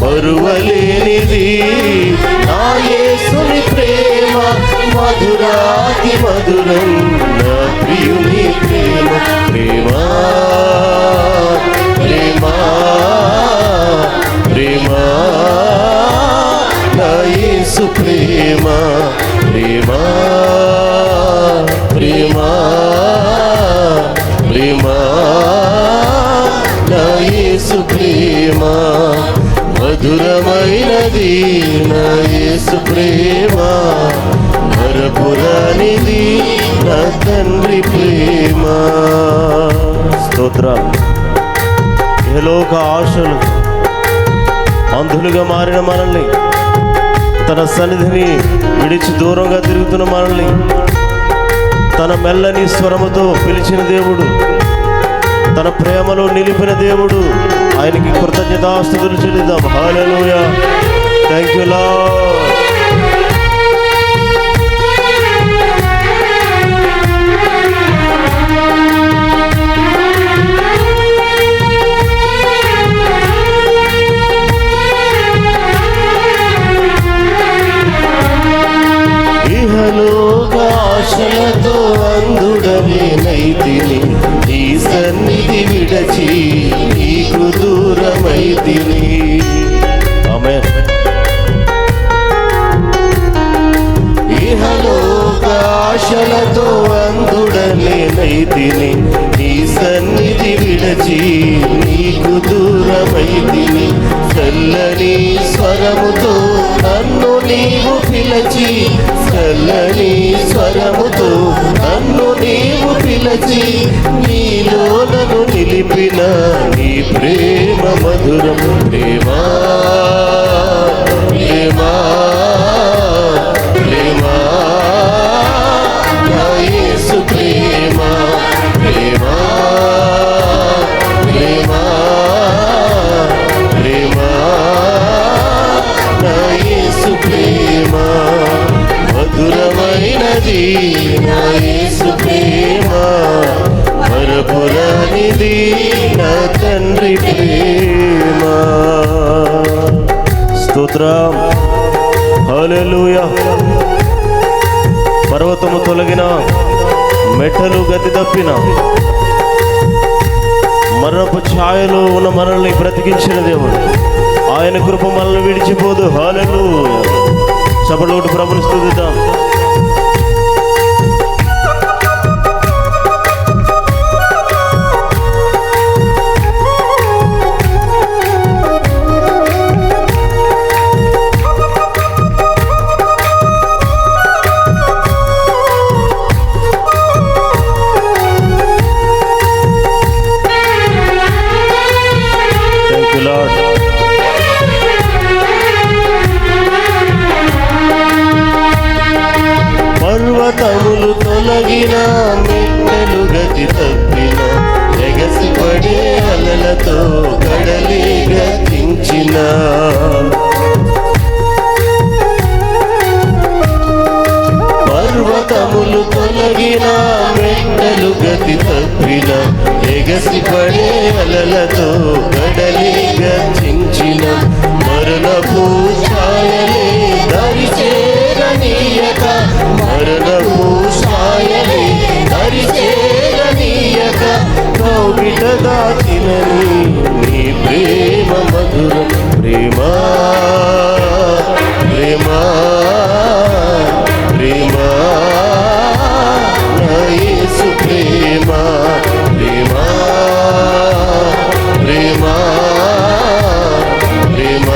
మరువలేనిది. నా యేసుని ప్రేమ మధురాతి మధురం నా ప్రియుని ప్రేమ ప్రేమ ప్రేమ ప్రేమ. నా యేసు ప్రేమ ప్రేమ ప్రేమ ప్రేమ. నా యేసు ప్రేమ. మధురమైనది నా యేసు ప్రేమ మరపురానిది నా తండ్రి ప్రేమ. స్తోత్రం ఇహలోక ఆశలు అంధులుగా మారిన మనల్ని తన సన్నిధిని విడిచి దూరంగా తిరుగుతున్న మనల్ని తన మెల్లని స్వరముతో పిలిచిన దేవుడు తన ప్రేమలో నిలిపిన దేవుడు ఆయనకి కృతజ్ఞతాస్తుతులు చెల్లిద్దాం. హాలూయా థ్యాంక్ యూ లా దూరమైతిని చల్లని స్వరముతో నన్ను నీవు పిలచి చల్లని స్వరముతో నన్ను నీవు పిలచి నీలో నన్ను నిలిపిన నీ ప్రేమ మధురం. దేవా ప్రేమ మరపురానిది నా తండ్రి ప్రేమ. స్తోత్రం. హల్లెలూయా. పర్వతము తొలగిన మెట్టలు గతి తప్పిన మరణపు ఛాయలో ఉన్న మనల్ని బ్రతికించిన దేవుడు. ఆయన కృప మనల్ని విడిచిపోదు. హాలెలు చపలోటు ప్రభుని స్థుతిద్దాం. గతించిన పర్వతములు తొలగిన మెండలు గతి తప్పిన ఎగసి పడే అలలతో గడలి గంజి ప్రేమ ప్రేమ ప్రేమ యేసు ప్రేమ ప్రేమ ప్రేమ ప్రేమ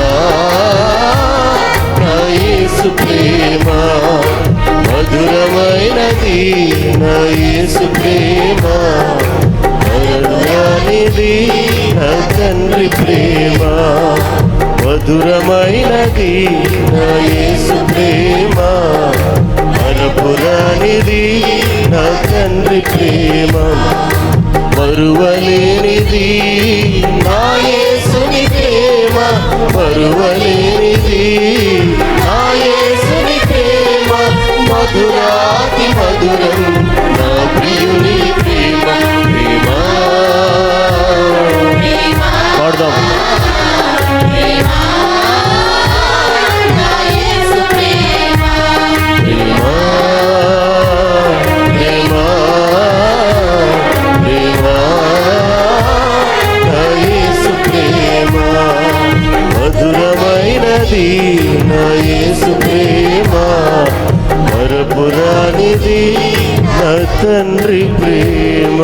యేసు ప్రేమ మధురమైనది నా యేసు ప్రేమ మరణానిది నా తండ్రి ప్రేమ. మధురమైనది నా యేసు ప్రేమ మరపురానిది నా తండ్రి ప్రేమ మరువలేనిది నా యేసుని ప్రేమ మరువలేనిది నా యేసుని ప్రేమ మధురాతి మధురం నా ప్రియుని ప్రేమ. తండ్రి ప్రేమ.